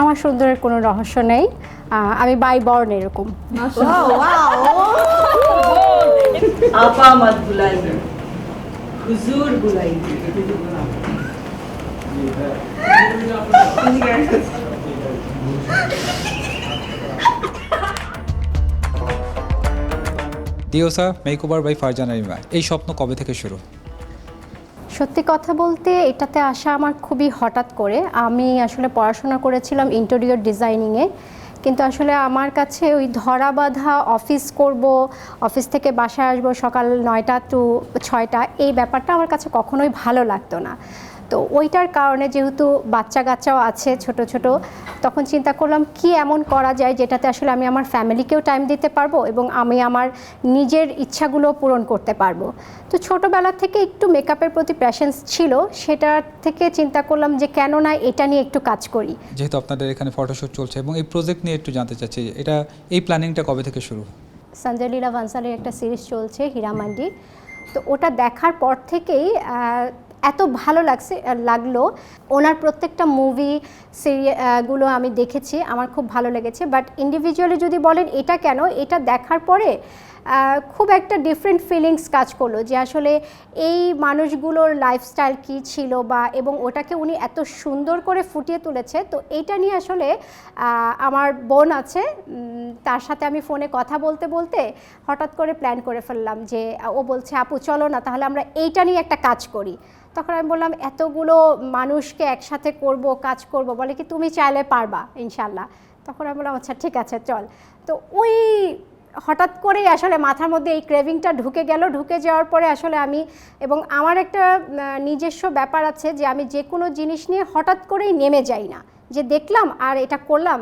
আমার সুন্দরের কোনো রহস্য নেই। আমি বাই বর্ণ এরকম। আপা sir makeover makeover by Farzana Rima এই স্বপ্ন কবে থেকে শুরু? সত্যি কথা বলতে এটাতে আসা আমার খুবই হঠাৎ করে। আমি আসলে পড়াশোনা করেছিলাম ইন্টেরিয়র ডিজাইনিংয়ে কিন্তু আসলে আমার কাছে ওই ধরা বাঁধা অফিস করব অফিস থেকে বাসায় আসব সকাল নয়টা টু ছয়টা, এই ব্যাপারটা আমার কাছে কখনোই ভালো লাগতো না। তো ওইটার কারণে যেহেতু বাচ্চা কাচ্চাও আছে ছোট ছোট তখন চিন্তা করলাম কি এমন করা যায় যেটাতে আসলে আমি আমার ফ্যামিলিকেও টাইম দিতে পারব এবং আমি আমার নিজের ইচ্ছাগুলো পূরণ করতে পারব। তো ছোটোবেলা থেকে একটু মেকআপের প্রতি প্যাশন্স ছিল সেটার থেকে চিন্তা করলাম যে কেন না এটা নিয়ে একটু কাজ করি। যেহেতু আপনাদের এখানে ফটোশ্যুট চলছে এবং এই প্রজেক্ট নিয়ে একটু জানতে চাচ্ছি এটা এই প্ল্যানিংটা কবে থেকে শুরু? সঞ্জয় লীলা ভানসালের একটা সিরিজ চলছে হীরামান্ডি। তো ওটা দেখার পর থেকেই এত ভালো লাগছে লাগল। ওনার প্রত্যেকটা মুভি সিরিয়ালগুলো আমি দেখেছি, আমার খুব ভালো লেগেছে। বাট ইন্ডিভিজুয়ালি যদি বলেন এটা কেন, এটা দেখার পরে খুব একটা ডিফারেন্ট ফিলিংস কাজ করল যে আসলে এই মানুষগুলোর লাইফস্টাইল কী ছিল বা এবং ওটাকে উনি এত সুন্দর করে ফুটিয়ে তুলেছে। তো এইটা নিয়ে আসলে আমার বোন আছে তার সাথে আমি ফোনে কথা বলতে বলতে হঠাৎ করে প্ল্যান করে ফেললাম যে, ও বলছে, আপু, চলো না, তাহলে আমরা এইটা নিয়ে একটা কাজ করি। তখন আমি বললাম, এতগুলো মানুষকে একসাথে করব, কাজ করব, বলে কি তুমি চাইলে পারবা ইনশাল্লাহ তখন আমি বললাম আচ্ছা ঠিক আছে, চল। তো ওই হঠাৎ করেই আসলে মাথার মধ্যে এই ক্রেভিংটা ঢুকে গেল। ঢুকে যাওয়ার পরে আসলে আমি এবং আমার একটা নিজস্ব ব্যাপার আছে যে আমি যে কোনো জিনিস নিয়ে হঠাৎ করেই নেমে যাই না। যে দেখলাম আর এটা করলাম,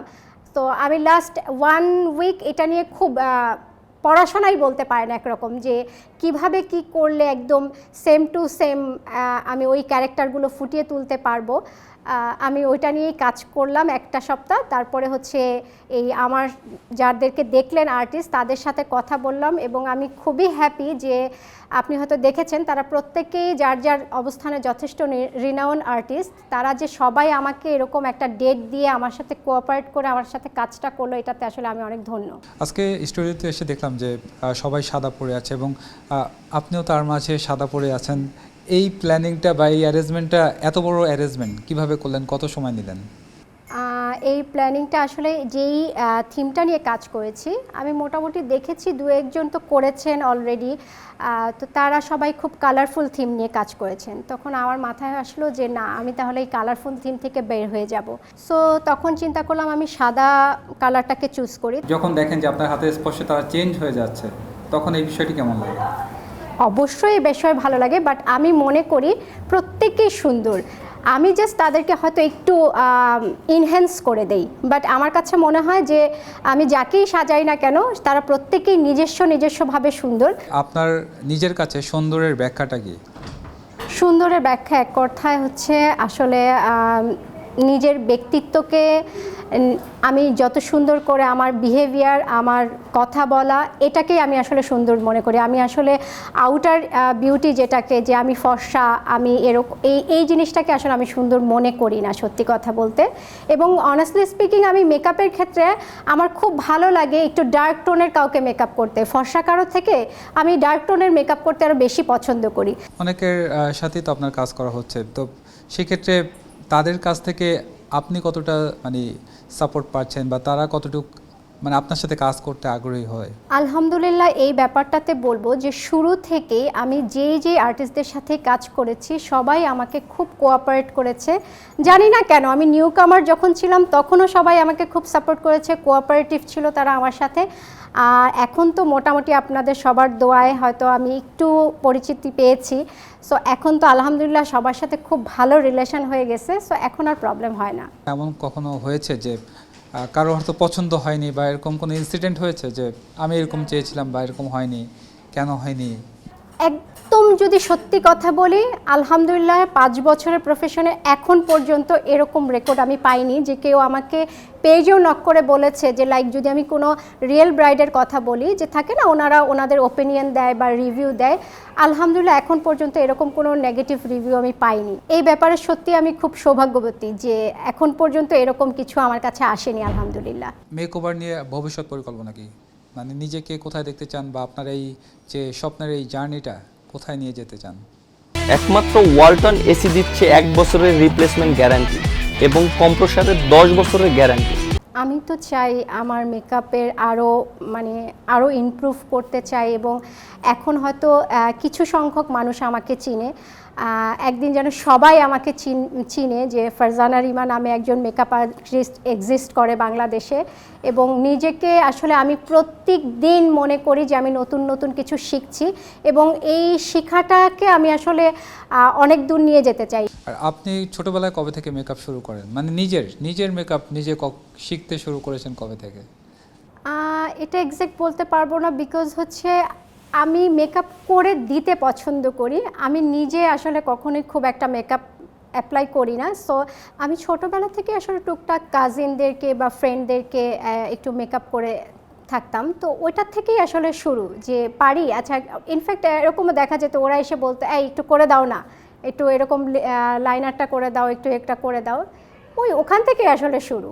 তো আমি লাস্ট ওয়ান উইক এটা নিয়ে খুব পড়াশোনাই বলতে পারেন একরকম যে কীভাবে কি করলে একদম সেম টু সেম আমি ওই ক্যারেক্টারগুলো ফুটিয়ে তুলতে পারব। আমি ওইটা নিয়েই কাজ করলাম একটা সপ্তাহ। তারপরে হচ্ছে এই আমার যাদেরকে দেখলেন আর্টিস্ট তাদের সাথে কথা বললাম এবং আমি খুবই হ্যাপি যে আপনি হয়তো দেখেছেন, তারা প্রত্যেকেই যার যার অবস্থানে যথেষ্ট রিনাউন আর্টিস্ট তারা যে সবাই আমাকে এরকম একটা ডেট দিয়ে আমার সাথে কোঅপারেট করে আমার সাথে কাজটা করল, এটাতে আসলে আমি অনেক ধন্য। আজকে স্টুডিওতে এসে দেখলাম যে সবাই সাদা পরে আছে এবং আপনিও তার মাঝে সাদা পরে আছেন। এই প্ল্যানিংটা বা এই অ্যারেঞ্জমেন্টটা এত বড় অ্যারেঞ্জমেন্ট কীভাবে করলেন? কত সময় নিলেন? এই প্ল্যানিংটা আসলে যেই থিমটা নিয়ে কাজ করেছি আমি মোটামুটি দেখেছি দু একজন তো করেছেন অলরেডি তো তারা সবাই খুব কালারফুল থিম নিয়ে কাজ করেছেন। তখন আমার মাথায় আসলো যে না আমি তাহলে এই কালারফুল থিম থেকে বের হয়ে যাব। সো তখন চিন্তা করলাম আমি সাদা কালারটাকে চুজ করি। যখন দেখেন যে আপনার হাতে স্পর্শে তারা চেঞ্জ হয়ে যাচ্ছে তখন এই বিষয়টি কেমন লাগে? অবশ্যই এই বিষয় ভালো লাগে বাট আমি মনে করি প্রত্যেকেই সুন্দর। আমি জাস্ট তাদেরকে হয়তো একটু ইনহ্যান্স করে দেই বাট আমার কাছে মনে হয় যে আমি যাকেই সাজাই না কেন তারা প্রত্যেকেই নিজস্ব নিজস্বভাবে সুন্দর। আপনার নিজের কাছে সুন্দরের ব্যাখ্যাটা কি? সুন্দরের ব্যাখ্যা এক কথায় হচ্ছে আসলে নিজের ব্যক্তিত্বকে আমি যত সুন্দর করে আমার বিহেভিয়ার আমার কথা বলা, এটাকেই আমি আসলে সুন্দর মনে করি। আমি আসলে আউটার বিউটি যেটাকে, যে আমি ফর্সা, আমি এরকম এই এই জিনিসটাকে আসলে আমি সুন্দর মনে করি না, সত্যি কথা বলতে। এবং অনেস্টলি স্পিকিং আমি মেকআপের ক্ষেত্রে আমার খুব ভালো লাগে একটু ডার্ক টোনের কাউকে মেকআপ করতে। ফর্সা কারও থেকে আমি ডার্ক টোনের মেকআপ করতে আরও বেশি পছন্দ করি। অনেকের সাথেই তো আপনার কাজ করা হচ্ছে। তো সেক্ষেত্রে তাদের কাছ থেকে আপনি কতটা মানে সাপোর্ট পাচ্ছেন বা তারা কতটুকু মানে আপনার সাথে কাজ করতে আগ্রহী হয়? আলহামদুলিল্লাহ এই ব্যাপারটাতে বলব যে শুরু থেকেই আমি যেই যে আর্টিস্টদের সাথে কাজ করেছি সবাই আমাকে খুব কোঅপারেট করেছে। জানি না কেন আমি নিউ কামার যখন ছিলাম তখনও সবাই আমাকে খুব সাপোর্ট করেছে কোঅপারেটিভ ছিল তারা আমার সাথে। আর এখন তো মোটামুটি আপনাদের সবার দোয়ায় হয়তো আমি একটু পরিচিতি পেয়েছি। সো এখন তো আলহামদুলিল্লাহ সবার সাথে খুব ভালো রিলেশন হয়ে গেছে সো এখন আর প্রবলেম হয় না। এমন কখনো হয়েছে যে কারও হয়তো পছন্দ হয়নি বা এরকম কোনো ইনসিডেন্ট হয়েছে যে, আমি এরকম চেয়েছিলাম বা এরকম হয়নি, কেন হয়নি? একদম যদি সত্যি কথা বলি, আলহামদুলিল্লাহ পাঁচ বছরের প্রফেশনে এখন পর্যন্ত এরকম রেকর্ড আমি পাইনি যে কেউ আমাকে পেজেও নক করে বলেছে যে লাইক যদি আমি কোনো রিয়েল ব্রাইডের কথা বলি, যে থাকে না, ওনারা ওনাদের ওপিনিয়ন দেয় বা রিভিউ দেয়, আলহামদুলিল্লাহ এখন পর্যন্ত এরকম কোনো নেগেটিভ রিভিউ আমি পাইনি। এই ব্যাপারে সত্যি আমি খুব সৌভাগ্যবতী যে, এখন পর্যন্ত এরকম কিছু আমার কাছে আসেনি, আলহামদুলিল্লাহ। মেক ওভার নিয়ে ভবিষ্যৎ পরিকল্পনা কি? মানে নিজেকে কোথায় দেখতে চান বা আপনার এই যে স্বপ্নের এই জার্নিটা কোথায় নিয়ে যেতে চান? একমাত্র ওয়ালটন এসি দিচ্ছে এক বছরের রিপ্লেসমেন্ট গ্যারান্টি এবং কম্প্রসারের দশ বছরের গ্যারান্টি আমি তো চাই আমার মেকআপের আরও মানে আরও ইমপ্রুভ করতে চাই এবং এখন হয়তো কিছু সংখ্যক মানুষ আমাকে চিনে। একদিন যেন সবাই আমাকে চিন- চিনে যে ফারজানা রিমা নামে একজন মেকআপ আর্টিস্ট এক্সিস্ট করে বাংলাদেশে এবং নিজেকে আসলে আমি প্রত্যেক দিন মনে করি যে আমি নতুন নতুন কিছু শিখছি এবং এই শেখাটাকে আমি আসলে অনেক দূর নিয়ে যেতে চাই। আর আপনি ছোটবেলায় কবে থেকে মেকআপ শুরু করেন? মানে নিজের নিজের মেকআপ নিজে শিখতে শুরু করেছেন কবে থেকে? এটা এক্স্যাক্ট বলতে পারব না বিকজ হচ্ছে আমি মেকআপ করে দিতে পছন্দ করি। আমি নিজে আসলে কখনোই খুব একটা মেকআপ অ্যাপ্লাই করি না। সো আমি ছোটোবেলা থেকে আসলে টুকটাক কাজিনদেরকে বা ফ্রেন্ডদেরকে একটু মেকআপ করে থাকতাম। তো ওইটার থেকেই আসলে শুরু যে পারি। আচ্ছা ইনফ্যাক্ট এরকমও দেখা যেত, ওরা এসে বলতো, এই, একটু করে দাও না। একটু এরকম লাইনারটা করে দাও একটু একটা করে দাও। ওই ওখান থেকে আসলে শুরু।